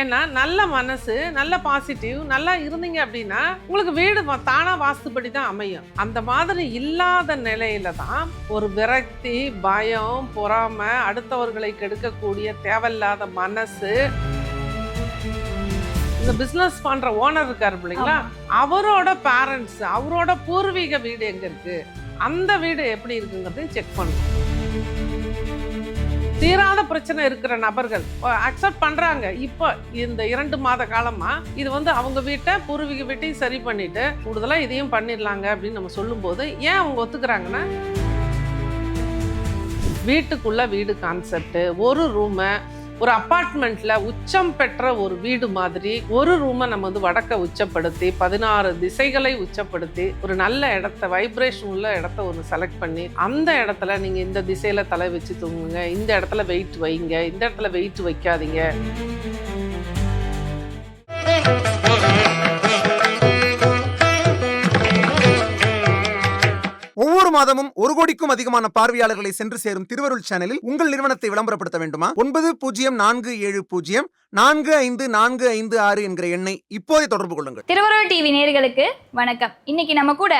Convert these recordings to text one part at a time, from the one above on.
ஏன்னா நல்ல மனசு நல்ல பாசிட்டிவ் நல்லா இருந்தீங்க அப்படின்னா உங்களுக்கு வீடு தானா வாஸ்துப்படி தான் அமையும். அந்த மாதிரி இல்லாத நிலையில தான் ஒரு விரக்தி பயம் பொறாமை அடுத்தவர்களை கெடுக்கக்கூடிய தேவையில்லாத மனசு. இந்த பிசினஸ் பண்ற ஓனர் இருக்காரு இல்லைங்களா? அவரோட பேரண்ட்ஸ் அவரோட பூர்வீக வீடு எங்க இருக்கு? அந்த வீடு எப்படி இருக்குங்கிறதையும் செக் பண்ணணும் தீராத பிரச்சனை இருக்கிற நபர்கள் அக்செப்ட் பண்றாங்க. இப்போ இந்த இரண்டு மாத காலமா இது வந்து அவங்க வீட்டை பூர்வீக வீட்டையும் சரி பண்ணிட்டு கூடுதலா இதையும் பண்ணிடலாங்க அப்படின்னு நம்ம சொல்லும்போது ஏன் அவங்க ஒத்துக்கிறாங்கன்னா வீட்டுக்குள்ள வீடு கான்செப்ட் ஒரு ரூமை ஒரு அப்பார்ட்மெண்ட்ல உச்சம் பெற்ற ஒரு வீடு மாதிரி ஒரு ரூமை நம்ம வந்து வடக்க உச்சப்படுத்தி பதினாறு திசைகளை உச்சப்படுத்தி ஒரு நல்ல இடத்த வைப்ரேஷன் உள்ள இடத்த ஒன்று செலக்ட் பண்ணி அந்த இடத்துல நீங்க இந்த திசையில தலை வச்சு தூங்குங்க. இந்த இடத்துல வெயிட் வைங்க. இந்த இடத்துல வெயிட் வைக்காதீங்க. மாதமும் ஒரு கோடிக்கும் அதிகமான பார்வையாளர்களை சென்று சேரும் திருவருள் சேனலில் உங்கள் நிறுவனத்தை விளம்பரப்படுத்த வேண்டுமா? ஒன்பது பூஜ்ஜியம் நான்கு ஏழு பூஜ்ஜியம் நான்கு ஐந்து நான்கு ஐந்து ஆறு என்கிற எண்ணை இப்போதே தொடர்பு கொள்ளுங்கள். திருவருள் டிவி நேயர்களுக்கு வணக்கம். இன்னைக்கு நம்ம கூட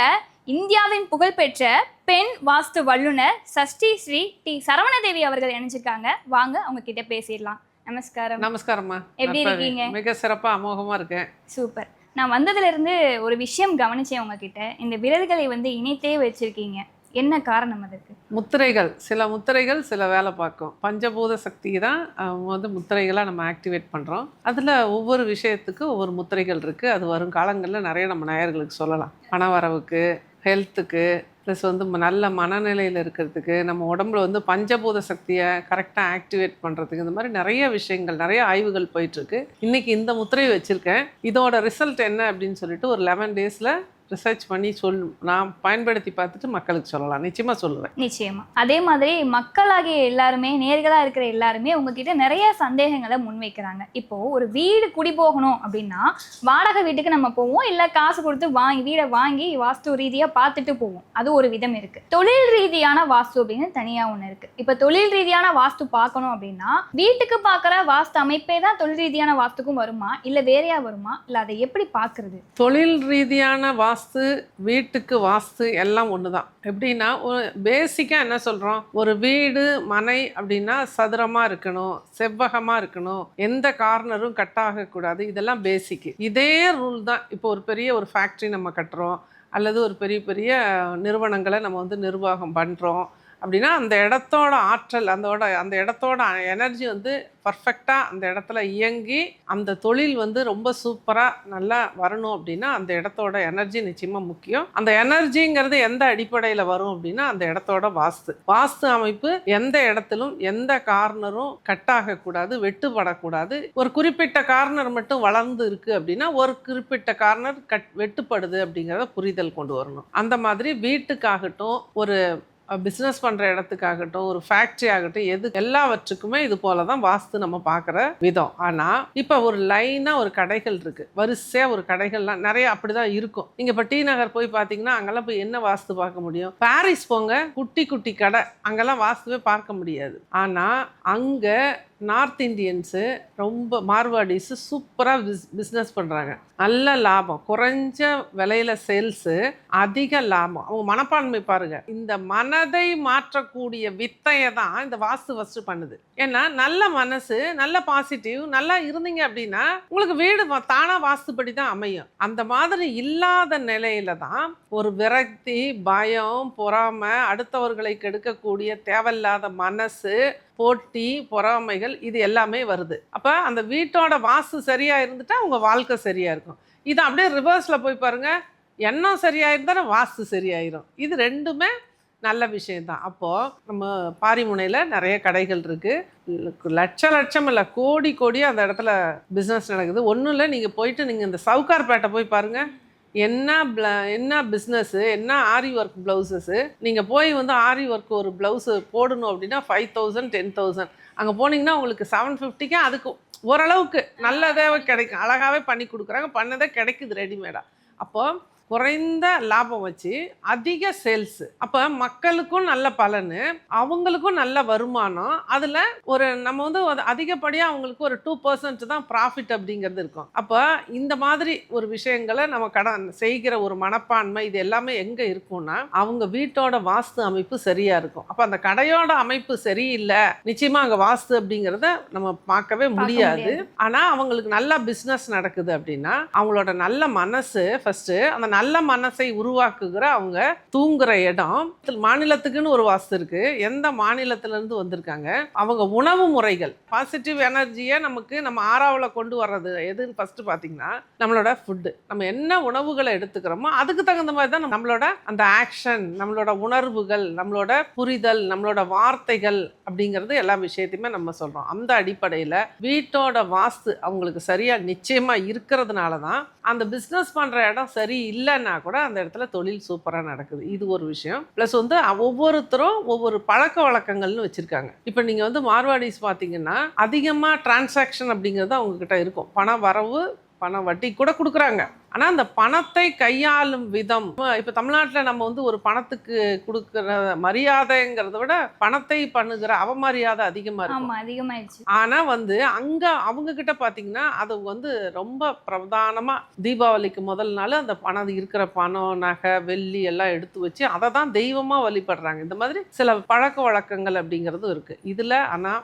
இந்தியாவின் புகழ்பெற்ற பெண் வாஸ்து வல்லுனர் சஷ்டி ஸ்ரீ டி சரவணதேவி அவர்கள் இணைஞ்சிருக்காங்க. வாங்க அவங்க கிட்ட பேசிடலாம். நமஸ்காரம். நமஸ்காரம்மா. எப்படி. இருக்கீங்க? மிக சிறப்பா அமோகமா இருக்கேன். சூப்பர். நான் வந்ததுலேருந்து ஒரு விஷயம் கவனிச்சேன் உங்ககிட்ட. இந்த விரல்களை வந்து இணைத்தே வச்சுருக்கீங்க. என்ன காரணம் அதற்கு? முத்திரைகள். சில முத்திரைகள் சில வேலை பார்க்கும். பஞ்சபூத சக்தி தான் அவங்க வந்து முத்திரைகளாக நம்ம ஆக்டிவேட் பண்ணுறோம் அதில் ஒவ்வொரு விஷயத்துக்கு ஒவ்வொரு முத்திரைகள் இருக்குது அது வரும் காலங்களில் நிறைய நம்ம நேயர்களுக்கு சொல்லலாம். பண வரவுக்கு ஹெல்த்துக்கு ப்ளஸ் வந்து நல்ல மனநிலையில் இருக்கிறதுக்கு நம்ம உடம்புல வந்து பஞ்சபூத சக்தியை கரெக்டாக ஆக்டிவேட் பண்ணுறதுக்கு இந்த மாதிரி நிறைய விஷயங்கள் நிறைய ஆய்வுகள் போயிட்டுருக்கு இன்றைக்கி இந்த முத்திரையை வச்சுருக்கேன். இதோட ரிசல்ட் என்ன அப்படின்னு சொல்லிட்டு ஒரு லெவன் டேஸில் ரிசர்ச் பண்ணி சொல் நான் பயன்படுத்தி பார்த்துட்டு மக்களுக்கு சொல்லலாம். நிச்சயமாக சொல்லுவேன். நிச்சயமா. அதே மாதிரி மக்களாகிய எல்லாருமே நேர்களா இருக்கிற எல்லாருமே உங்ககிட்ட நிறைய சந்தேகங்களை முன்வைக்கிறாங்க. இப்போ ஒரு வீடு குடி போகணும் அப்படின்னா வாடகை வீட்டுக்கு நம்ம போவோம் இல்ல காசு கொடுத்து வாங்கி வீடை வாங்கி வாஸ்து ரீதியா பார்த்துட்டு போவோம். அது ஒரு விதம் இருக்கு. தொழில் ரீதியான வாஸ்து அப்படின்னு தனியா ஒண்ணு இருக்கு. இப்ப தொழில் ரீதியான வாஸ்து பார்க்கணும் அப்படின்னா வீட்டுக்கு பார்க்குற வாஸ்து அமைப்பே தான் தொழில் ரீதியான வாஸ்துக்கும் வருமா? இல்ல வேறையா வருமா? இல்ல அதை எப்படி பார்க்கிறது? தொழில் ரீதியான வாஸ்து வாஸ்து வீட்டுக்கு வாஸ்து எல்லாம் ஒன்று தான் எப்படின்னா ஒரு பேசிக்காக என்ன சொல்கிறோம் ஒரு வீடு மனை அப்படின்னா சதுரமாக இருக்கணும் செவ்வகமாக இருக்கணும் எந்த கார்னரும் கட் ஆகக்கூடாது இதெல்லாம் பேசிக்கு இதே ரூல் தான் இப்போ ஒரு பெரிய ஒரு ஃபேக்ட்ரி நம்ம கட்டுறோம். அல்லது ஒரு பெரிய பெரிய நிறுவனங்களை நம்ம வந்து நிர்வாகம் பண்ணுறோம் அப்படின்னா அந்த இடத்தோட ஆற்றல் அந்தோட அந்த இடத்தோட எனர்ஜி வந்து பர்ஃபெக்டாக அந்த இடத்துல இயங்கி அந்த தொழில் வந்து ரொம்ப சூப்பராக நல்லா வரணும் அப்படின்னா அந்த இடத்தோட எனர்ஜி நிச்சயமாக முக்கியம். அந்த எனர்ஜிங்கிறது எந்த அடிப்படையில் வரும் அப்படின்னா அந்த இடத்தோட வாஸ்து. வாஸ்து அமைப்பு எந்த இடத்திலும் எந்த கார்னரும் கட் ஆகக்கூடாது வெட்டுப்படக்கூடாது. ஒரு குறிப்பிட்ட கார்னர் மட்டும் வளர்ந்து இருக்குது அப்படின்னா ஒரு குறிப்பிட்ட கார்னர் கட் வெட்டுப்படுது அப்படிங்கிறத புரிதல் கொண்டு வரணும். அந்த மாதிரி வீட்டுக்காகட்டும் ஒரு பிஸ்னஸ் பண்ணுற இடத்துக்காகட்டும் ஒரு ஃபேக்ட்ரி ஆகட்டும் எது எல்லாவற்றுக்குமே இது போல தான் வாஸ்து நம்ம பார்க்குற விதம். ஆனால் இப்போ ஒரு லைனாக ஒரு கடைகள் இருக்குது வரிசையாக ஒரு கடைகள்லாம் நிறைய அப்படி தான் இருக்கும். நீங்கள் இப்போ டி நகர் போய் பார்த்தீங்கன்னா அங்கெல்லாம் போய் என்ன வாஸ்து பார்க்க முடியும்? பாரிஸ் போங்க குட்டி குட்டி கடை அங்கெல்லாம் வாஸ்துவே பார்க்க முடியாது. ஆனால் அங்கே நார்த் இந்தியன்ஸு ரொம்ப மார்வாடிஸு சூப்பராக பிஸ் பிஸ்னஸ் பண்ணுறாங்க நல்ல லாபம். குறைஞ்ச விலையில சேல்ஸு அதிக லாபம். அவங்க மனப்பான்மை பாருங்க. இந்த மனதை மாற்றக்கூடிய வித்தையை தான் இந்த வாஸ்து ஃபஸ்ட்டு பண்ணுது. ஏன்னா நல்ல மனசு நல்ல பாசிட்டிவ் நல்லா இருந்தீங்க அப்படின்னா உங்களுக்கு வீடு தானாக வாஸ்துப்படி தான் அமையும். அந்த மாதிரி இல்லாத நிலையில தான் ஒரு விரக்தி பயம் பொறாமை அடுத்தவர்களை கெடுக்கக்கூடிய தேவையில்லாத மனசு போட்டி பொறாமைகள் இது எல்லாமே வருது. அப்போ அந்த வீட்டோட வாஸ்து சரியாக இருந்துட்டா உங்கள் வாழ்க்கை சரியாக இருக்கும். இது அப்படியே ரிவர்ஸில் போய் பாருங்கள் எண்ணம் சரியாக இருந்தால் வாஸ்து சரியாயிரும். இது ரெண்டுமே நல்ல விஷயம்தான். அப்போது நம்ம பாரிமுனையில் நிறைய கடைகள் இருக்குது லட்ச லட்சம் இல்லை கோடி கோடி அந்த இடத்துல பிஸ்னஸ் நடக்குது. ஒன்றும் இல்லை நீங்கள் போயிட்டு நீங்கள் இந்த சவுகார்பேட்டை போய் பாருங்கள் என்ன ப்ள என்ன பிஸ்னஸ்ஸு என்ன ஆரி ஒர்க் ப்ளவுசஸ்ஸு நீங்கள் போய் வந்து ஆரி ஒர்க் ஒரு ப்ளவுஸு போடணும் அப்படின்னா ஃபைவ் தௌசண்ட் டென் தௌசண்ட் அங்கே போனீங்கன்னா உங்களுக்கு செவன் ஃபிஃப்டிக்கே அதுக்கு ஓரளவுக்கு நல்லதே கிடைக்கும். அழகாகவே பண்ணி கொடுக்குறாங்க. பண்ணதே கிடைக்குது ரெடிமேடாக அப்போது குறைந்த லாபம் வச்சு அதிக சேல்ஸ் அப்போ மக்களுக்கும் நல்ல பலன் அவங்களுக்கும் நல்ல வருமானம். அதில் ஒரு நம்ம வந்து அதிகப்படியாக அவங்களுக்கு ஒரு டூ பர்சன்ட் தான் ப்ராஃபிட் அப்படிங்கிறது இருக்கும். அப்போ இந்த மாதிரி ஒரு விஷயங்களை நம்ம கடன் செய்கிற ஒரு மனப்பான்மை இது எல்லாமே எங்கே இருக்கும்னா அவங்க வீட்டோட வாஸ்து அமைப்பு சரியாக இருக்கும். அப்போ அந்த கடையோட அமைப்பு சரியில்லை. நிச்சயமாக அங்கே வாஸ்து அப்படிங்கிறத நம்ம பார்க்கவே முடியாது. ஆனால் அவங்களுக்கு நல்ல பிஸ்னஸ் நடக்குது அப்படின்னா அவங்களோட நல்ல மனசு ஃபர்ஸ்ட் அந்த நல்ல மனசை உருவாக்குகிற அவங்க தூங்குற இடம். மாநிலத்துக்குன்னு ஒரு வாஸ்து இருக்கு. எந்த மாநிலத்துலேருந்து வந்திருக்காங்க? அவங்க உணவு முறைகள். பாசிட்டிவ் எனர்ஜியை நமக்கு நம்ம ஆறாவில் கொண்டு வர்றது. எதுன்னு ஃபர்ஸ்ட் பார்த்தீங்கன்னா நம்மளோட ஃபுட்டு நம்ம என்ன உணவுகளை எடுத்துக்கிறோமோ அதுக்கு தகுந்த மாதிரி தான் நம்மளோட அந்த ஆக்ஷன் நம்மளோட உணர்வுகள் நம்மளோட புரிதல் நம்மளோட வார்த்தைகள் அப்படிங்கிறது எல்லா விஷயத்தையுமே நம்ம சொல்கிறோம் அந்த அடிப்படையில் வீட்டோட வாஸ்து அவங்களுக்கு சரியாக நிச்சயமாக இருக்கிறதுனால தான் அந்த பிஸ்னஸ் பண்ணுற இடம் சரி இல்லை இல்லைன்னா கூட அந்த இடத்துல தொழில் சூப்பராக நடக்குது. இது ஒரு விஷயம். ப்ளஸ் வந்து ஒவ்வொருத்தரும் ஒவ்வொரு பழக்க வழக்கங்கள்னு வச்சுருக்காங்க. இப்போ நீங்கள் வந்து மார்வாடிஸ் பார்த்தீங்கன்னா அதிகமாக டிரான்சாக்ஷன் அப்படிங்கிறது அவங்கக்கிட்ட இருக்கும். பண வரவு பணம் வட்டி கூட கொடுக்குறாங்க. ஆனால் அந்த பணத்தை கையாளும் விதம் இப்போ தமிழ்நாட்டில் நம்ம வந்து ஒரு பணத்துக்கு கொடுக்குற மரியாதைங்கிறத விட பணத்தை பண்ணுகிற அவமரியாதை அதிகமாக இருக்கும். அதிகமாயிடுச்சு. ஆனா வந்து அங்க அவங்க கிட்ட பாத்தீங்கன்னா அது வந்து ரொம்ப பிரதானமா தீபாவளிக்கு முதல் நாள் அந்த பணம் இருக்கிற பணம் நகை வெள்ளி எல்லாம் எடுத்து வச்சு அதை தான் தெய்வமா வழிபடுறாங்க. இந்த மாதிரி சில பழக்க வழக்கங்கள் அப்படிங்கிறதும் இருக்கு. இதுல ஆனா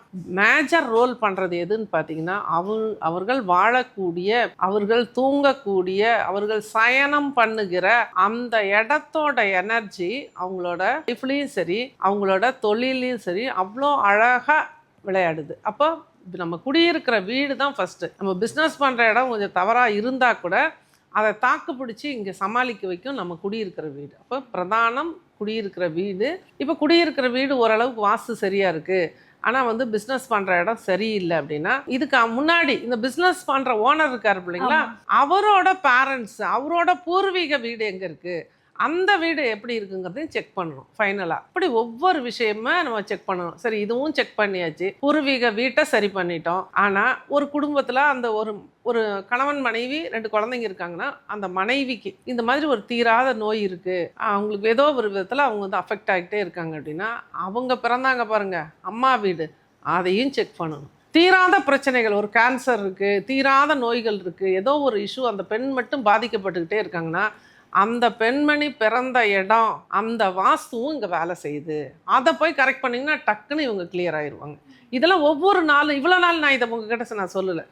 மேஜர் ரோல் பண்றது எதுன்னு பாத்தீங்கன்னா அவர் அவர்கள் வாழக்கூடிய அவர்கள் தூங்கக்கூடிய அவர்கள் சயனம் பண்ணுகிற அந்த இடத்தோட எனர்ஜி அவங்களோட லைஃப்லயும் சரி அவங்களோட தொழிலையும் சரி அவ்வளோ அழகாக விளையாடுது. அப்போ நம்ம குடியிருக்கிற வீடு தான் ஃபஸ்ட்டு நம்ம பிஸ்னஸ் பண்ணுற இடம் கொஞ்சம் தவறாக இருந்தால் கூட அதை தாக்கு பிடிச்சி இங்கே சமாளிக்க வைக்கும் நம்ம குடியிருக்கிற வீடு. அப்போ பிரதானம் குடியிருக்கிற வீடு. இப்போ குடியிருக்கிற வீடு ஓரளவுக்கு வாஸ்து சரியாக இருக்குது ஆனால் வந்து பிஸ்னஸ் பண்ணுற இடம் சரியில்லை அப்படின்னா இதுக்கு முன்னாடி இந்த பிஸ்னஸ் பண்ணுற ஓனர் இருக்காரு ஆமா. அவரோட பேரண்ட்ஸ் அவரோட பூர்வீக வீடு எங்கே இருக்குது அந்த வீடு எப்படி இருக்குங்கிறதையும் செக் பண்ணணும் ஃபைனலாக அப்படி ஒவ்வொரு விஷயமே நம்ம செக் பண்ணணும். சரி இதுவும் செக் பண்ணியாச்சு. பூர்வீக வீட்டை சரி பண்ணிட்டோம். ஆனால் ஒரு குடும்பத்தில் அந்த ஒரு ஒரு கணவன் மனைவி ரெண்டு குழந்தைங்க இருக்காங்கன்னா அந்த மனைவிக்கு இந்த மாதிரி ஒரு தீராத நோய் இருக்குது அவங்களுக்கு ஏதோ ஒரு விதத்தில் அவங்க வந்து அஃபெக்ட் ஆகிட்டே இருக்காங்க அப்படின்னா அவங்க பிறந்தாங்க பாருங்கள் அம்மா வீடு. அதையும் செக் பண்ணணும். தீராத பிரச்சனைகள் ஒரு கேன்சர் இருக்குது தீராத நோய்கள் இருக்குது ஏதோ ஒரு இஷ்யூ அந்த பெண் மட்டும் பாதிக்கப்பட்டுக்கிட்டே இருக்காங்கன்னா அந்த பெண்மணி பிறந்த இடம் அந்த வாஸ்துவும் இங்கே வேலை செய்யுது. அதை போய் கரெக்ட் பண்ணிங்கன்னா டக்குன்னு இவங்க கிளியர் ஆயிடுவாங்க இதெல்லாம் ஒவ்வொரு நாளும் இவ்வளோ நாள் நான் இதை உங்ககிட்ட நான் சொல்லலை.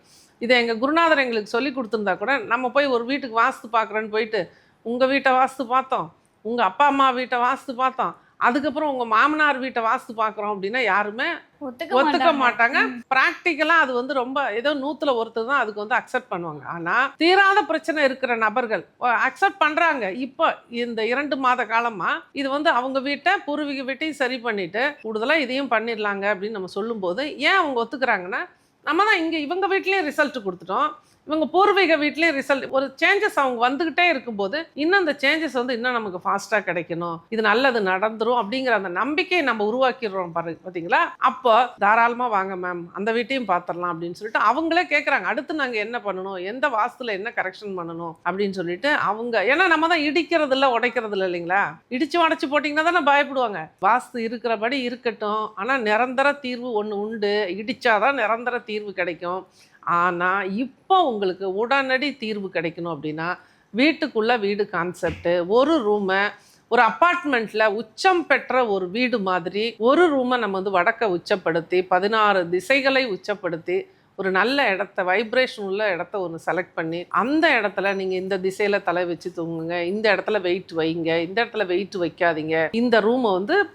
இதை எங்கள் குருநாதர் எங்களுக்கு சொல்லி கொடுத்துருந்தா கூட நம்ம போய் ஒரு வீட்டுக்கு வாஸ்து பார்க்குறேன்னு போயிட்டு உங்கள் வீட்டை வாஸ்து பார்த்தோம் உங்கள் அப்பா அம்மா வீட்டை வாஸ்து பார்த்தோம் அதுக்கப்புறம் உங்கள் மாமனார் வீட்டை வாஸ்து பார்க்குறோம் அப்படின்னா யாருமே ஒத்துக்க மாட்டாங்க. ப்ராக்டிக்கலாக அது வந்து ரொம்ப ஏதோ நூற்றுல ஒருத்தர் தான் அதுக்கு வந்து அக்செப்ட் பண்ணுவாங்க. ஆனால் தீராத பிரச்சனை இருக்கிற நபர்கள் அக்செப்ட் பண்ணுறாங்க இப்போ இந்த இரண்டு மாத காலமாக இது வந்து அவங்க வீட்டை பூர்வீக வீட்டையும் சரி பண்ணிட்டு கூடுதலாக இதையும் பண்ணிடலாங்க அப்படின்னு நம்ம சொல்லும்போது ஏன் அவங்க ஒத்துக்கிறாங்கன்னா நம்ம தான் இங்கே இவங்க வீட்லேயும் ரிசல்ட் கொடுத்துட்டோம். இவங்க பூர்வீக வீட்லேயும் ரிசல்ட் ஒரு சேஞ்சஸ் அவங்க வந்துக்கிட்டே இருக்கும்போது இன்னும் அந்த சேஞ்சஸ் வந்து இன்னும் நமக்கு ஃபாஸ்ட்டாக கிடைக்கணும். இது நல்லது நடந்துரும் அப்படிங்கிற அந்த நம்பிக்கையை நம்ம உருவாக்கிடுறோம் பாரு பார்த்தீங்களா அப்போ தாராளமாக வாங்க மேம் அந்த வீட்டையும் பார்த்துடலாம் அப்படின்னு சொல்லிட்டு அவங்களே கேட்குறாங்க அடுத்து நாங்கள் என்ன பண்ணணும்? எந்த வாஸ்துல என்ன கரெக்ஷன் பண்ணணும்? அப்படின்னு சொல்லிட்டு அவங்க ஏன்னா நம்ம தான் இடிக்கிறது இல்லை உடைக்கிறது இல்லை இல்லைங்களா? இடிச்சு உடச்சி போட்டிங்கன்னா தானே பயப்படுவாங்க. வாஸ்து இருக்கிறபடி இருக்கட்டும். ஆனால் நிரந்தர தீர்வு ஒன்று உண்டு. இடிச்சாதான் நிரந்தர தீர்வு கிடைக்கும். ஆனால் இப்போ உங்களுக்கு உடனடி தீர்வு கிடைக்கணும் அப்படின்னா வீட்டுக்குள்ளே வீடு கான்செப்ட்டு ஒரு ரூமை ஒரு அப்பார்ட்மெண்ட்டில் உச்சம் பெற்ற ஒரு வீடு மாதிரி ஒரு ரூமை நம்ம வந்து வடக்க உச்சப்படுத்தி பதினாறு திசைகளை உச்சப்படுத்தி ஒரு நல்ல இடத்த வைப்ரேஷன் உள்ள இடத்த ஒன்று செலக்ட் பண்ணி அந்த இடத்துல நீங்கள் இந்த திசையில் தலை வச்சு தூங்குங்க இந்த இடத்துல வெயிட் வைங்க இந்த இடத்துல வெயிட் வைக்காதீங்க. இந்த ரூமை வந்து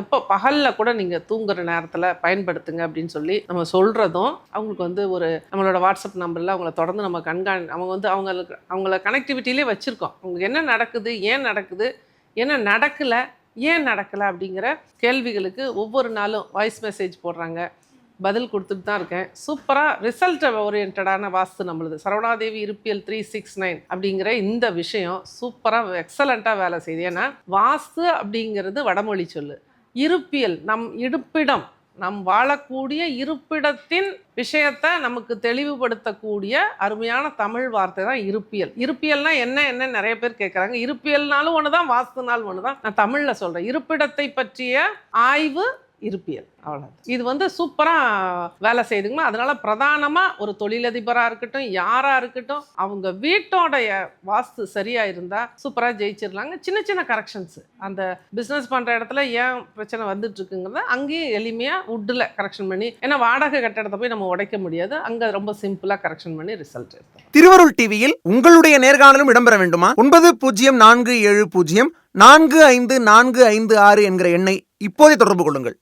எப்போ பகலில் கூட நீங்கள் தூங்குற நேரத்தில் பயன்படுத்துங்க அப்படின்னு சொல்லி நம்ம சொல்கிறதும் அவங்களுக்கு வந்து ஒரு நம்மளோட வாட்ஸ்அப் நம்பரில் அவங்கள தொடர்ந்து நம்ம கண்காணி அவங்க வந்து அவங்களுக்கு அவங்கள கனெக்டிவிட்டிலே வச்சுருக்கோம். அவங்களுக்கு என்ன நடக்குது ஏன் நடக்குது என்ன நடக்கலை ஏன் நடக்கலை அப்படிங்கிற கேள்விகளுக்கு ஒவ்வொரு நாளும் வாய்ஸ் மெசேஜ் போடுறாங்க. பதில் கொடுத்துட்டு தான் இருக்கேன். சூப்பராக ரிசல்ட் ஓரியன்டான வாஸ்து நம்மளுது. சரவணாதேவி இருப்பியல் த்ரீ சிக்ஸ் நைன் அப்படிங்கிற இந்த விஷயம் சூப்பராக எக்ஸலண்ட்டாக வேலை செய்யுது. ஏன்னா வாஸ்து அப்படிங்கிறது வடமொழி சொல்லு. இருப்பியல் நம் இருப்பிடம் நம் வாழக்கூடிய இருப்பிடத்தின் விஷயத்தை நமக்கு தெளிவுபடுத்தக்கூடிய அருமையான தமிழ் வார்த்தை தான் இருப்பியல். இருப்பியல்னா என்ன என்ன நிறைய பேர் கேட்குறாங்க இருப்பியல்னாலும் ஒன்று தான் வாஸ்துனாலும் ஒன்று தான் நான் தமிழில் சொல்கிறேன் இருப்பிடத்தை பற்றிய ஆய்வு இருப்பியல். அவ்வளோ இது வந்து சூப்பராக வேலை செய்யுதுங்களா அதனால பிரதானமாக ஒரு தொழிலதிபராக இருக்கட்டும் யாராக இருக்கட்டும் அவங்க வீட்டோடைய வாஸ்து சரியாக இருந்தால் சூப்பராக ஜெயிச்சிடலாங்க சின்ன சின்ன கரெக்ஷன்ஸ் அந்த பிஸ்னஸ் பண்ணுற இடத்துல ஏன் பிரச்சனை வந்துட்டுருக்குங்கிறத அங்கேயும் எளிமையாக வுட்டில் கரெக்ஷன் பண்ணி ஏன்னா வாடகை கட்டடத்தை போய் நம்ம உடைக்க முடியாது. அங்கே ரொம்ப சிம்பிளாக கரெக்ஷன் பண்ணி ரிசல்ட் எடுத்தோம். திருவருள் டிவியில் உங்களுடைய நேர்காணலும் இடம்பெற வேண்டுமா? ஒன்பது பூஜ்ஜியம் நான்கு ஏழு பூஜ்ஜியம் நான்கு ஐந்து நான்கு ஐந்து ஆறு என்கிற எண்ணை இப்போதே தொடர்பு கொள்ளுங்கள்.